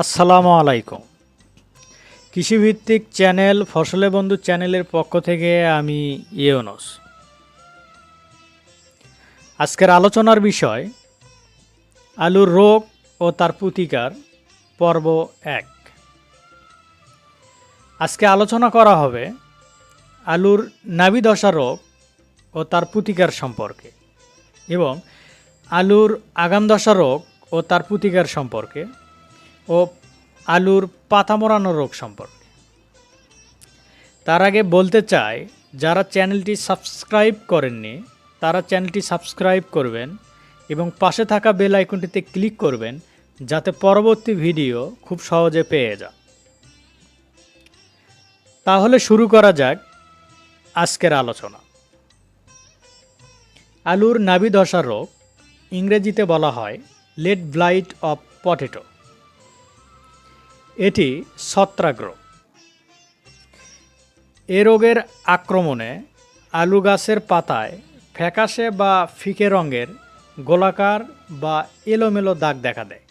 আসসালামু আলাইকুম। কৃষিভিত্তিক চ্যানেল, ফসলে বন্ধু চ্যানেলের পক্ষ থেকে আমি ইউনুস আজকের আলোচনার বিষয়, আলুর রোগ ও তার প্রতিকার, পর্ব এক। আজকে আলোচনা করা হবে আলুর নাবিদশা রোগ ও তার প্রতিকার সম্পর্কে এবং আলুর আগাম দশা রোগ ও তার প্রতিকার সম্পর্কে। ও আলুর পাতা মরানো রোগ সম্পর্কে। তার আগে বলতে চাই, যারা চ্যানেলটি সাবস্ক্রাইব করেননি, তারা চ্যানেলটি সাবস্ক্রাইব করবেন এবং পাশে থাকা বেল আইকনটিতে ক্লিক করবেন যাতে পরবর্তী ভিডিও খুব সহজে পেয়ে যান। তাহলে শুরু করা যাক আজকের আলোচনা। আলুর নাবি ধসা রোগ, ইংরেজিতে বলা হয় লেট ব্লাইট অফ পটেটো। এটি ছত্রাক রোগ এ রোগের আক্রমণে আলু গাছের পাতায় ফ্যাকাশে বা ফিকে রঙের গোলাকার বা এলোমেলো দাগ দেখা দেয়,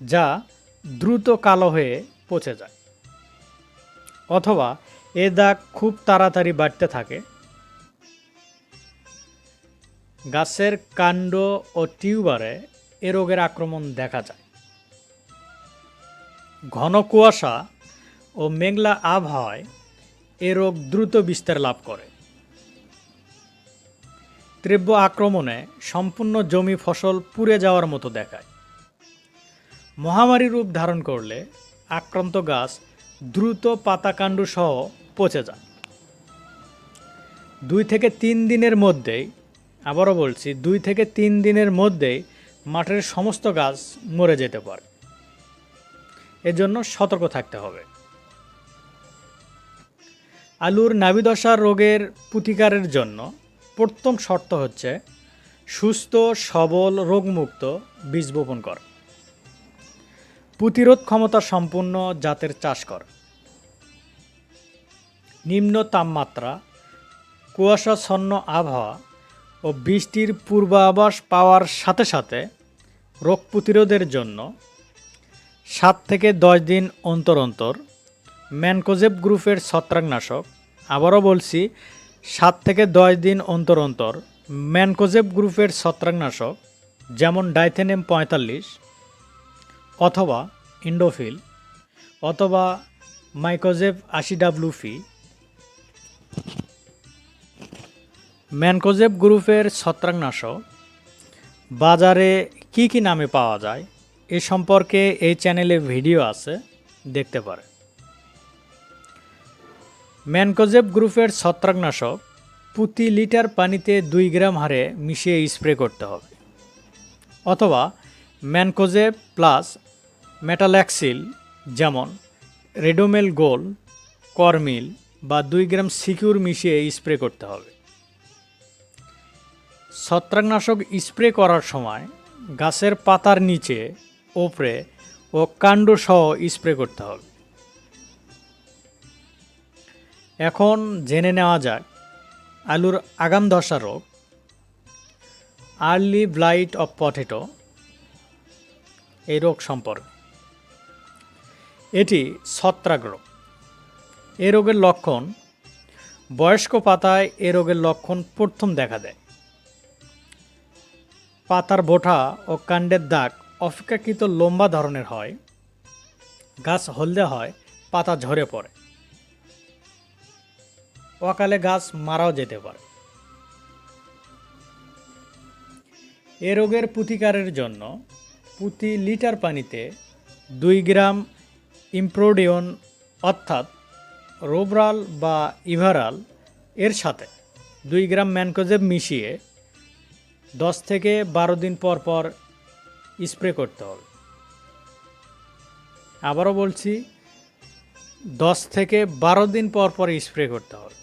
যা দ্রুত কালো হয়ে পচে যায়। অথবা এ দাগ খুব তাড়াতাড়ি বাড়তে থাকে। গাছের কাণ্ড ও টিউবারে এ রোগের আক্রমণ দেখা যায়। ঘন কুয়াশা ও মেঘলা আবহাওয়ায় এ রোগ দ্রুত বিস্তার লাভ করে। তীব্র আক্রমণে সম্পূর্ণ জমি ফসল পুড়ে যাওয়ার মতো দেখায়। মহামারী রূপ ধারণ করলে আক্রান্ত গাছ দ্রুত পাতাকাণ্ড সহ পচে যায়। দুই থেকে তিন দিনের মধ্যেই, আবারও বলছি, দুই থেকে তিন দিনের মধ্যেই মাঠের সমস্ত গাছ মরে যেতে পারে। এজন্য সতর্ক থাকতে হবে। আলুর নাবিদশা রোগের প্রতিকারের জন্য প্রথম শর্ত হচ্ছে সুস্থ, সবল, রোগমুক্ত বীজ বপন কর। প্রতিরোধ ক্ষমতা সম্পন্ন জাতের চাষ কর। নিম্ন তাপমাত্রা, কুয়াশাচ্ছন্ন আবহাওয়া ও বৃষ্টির পূর্বাভাস পাওয়ার সাথে সাথে রোগ প্রতিরোধের জন্য সাত থেকে দশ দিন অন্তর অন্তর ম্যানকোজেব গ্রুপের ছত্রাকনাশক। আবারও বলছি, সাত থেকে দশ দিন অন্তর অন্তর ম্যানকোজেব গ্রুপের ছত্রাকনাশক, যেমন ডাইথেনেম পঁয়তাল্লিশ অথবা ইন্ডোফিল অথবা মাইকোজেব আশি ডাব্লুফি ম্যানকোজেব গ্রুপের ছত্রাকনাশক, বাজারে কি কি নামে পাওয়া যায়? এ সম্পর্কে এই চ্যানেলে ভিডিও আছে, দেখতে পারে। ম্যানকোজেব গ্রুপের ছত্রাকনাশক প্রতি লিটার পানিতে দুই গ্রাম হারে মিশিয়ে স্প্রে করতে হবে। অথবা ম্যানকোজেব প্লাস মেটাল্যাক্সিল যেমন রেডোমেল গোল, করমিল বা দুই গ্রাম সিকিউর মিশিয়ে স্প্রে করতে হবে। ছত্রাকনাশক স্প্রে করার সময় গাছের পাতার নিচে ওপরে ও কাণ্ড সহ স্প্রে করতে হবে। এখন জেনে নেওয়া যাক আলুর আগাম দশা রোগ আর্লি ব্লাইট অফ পটেটো এই রোগ সম্পর্কে। এটি ছত্রাক রোগ। এ রোগের লক্ষণ, বয়স্ক পাতায় এ রোগের লক্ষণ প্রথম দেখা দেয়। পাতার বোঠা ও কাণ্ডের দাগ অপেক্ষাকৃত লম্বা ধরনের হয়, গাছ হলদে হয়, পাতা ঝরে পড়ে। অকালে গাছ মারাও যেতে পারে। এ রোগের প্রতিকারের জন্য প্রতি লিটার পানিতে দুই গ্রাম ইমপ্রোডিয়ন অর্থাৎ রোবরাল বা ইভারাল এর সাথে দুই গ্রাম ম্যানকোজেব মিশিয়ে দশ থেকে বারো দিন পর পর স্প্রে করতে হবে। আবারও বলছি, দশ থেকে বারো দিন পর পর স্প্রে করতে হবে।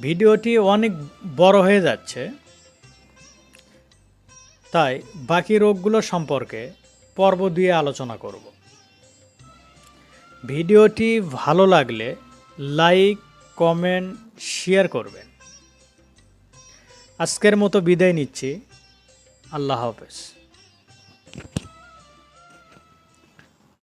ভিডিওটি অনেক বড় হয়ে যাচ্ছে, তাই বাকি রোগগুলো সম্পর্কে পর্ব দিয়ে আলোচনা করব। ভিডিওটি ভালো লাগলে লাইক, কমেন্ট, শেয়ার করবেন। আজকের মতো বিদায় নিচ্ছি। আল্লাহ হাফেজ।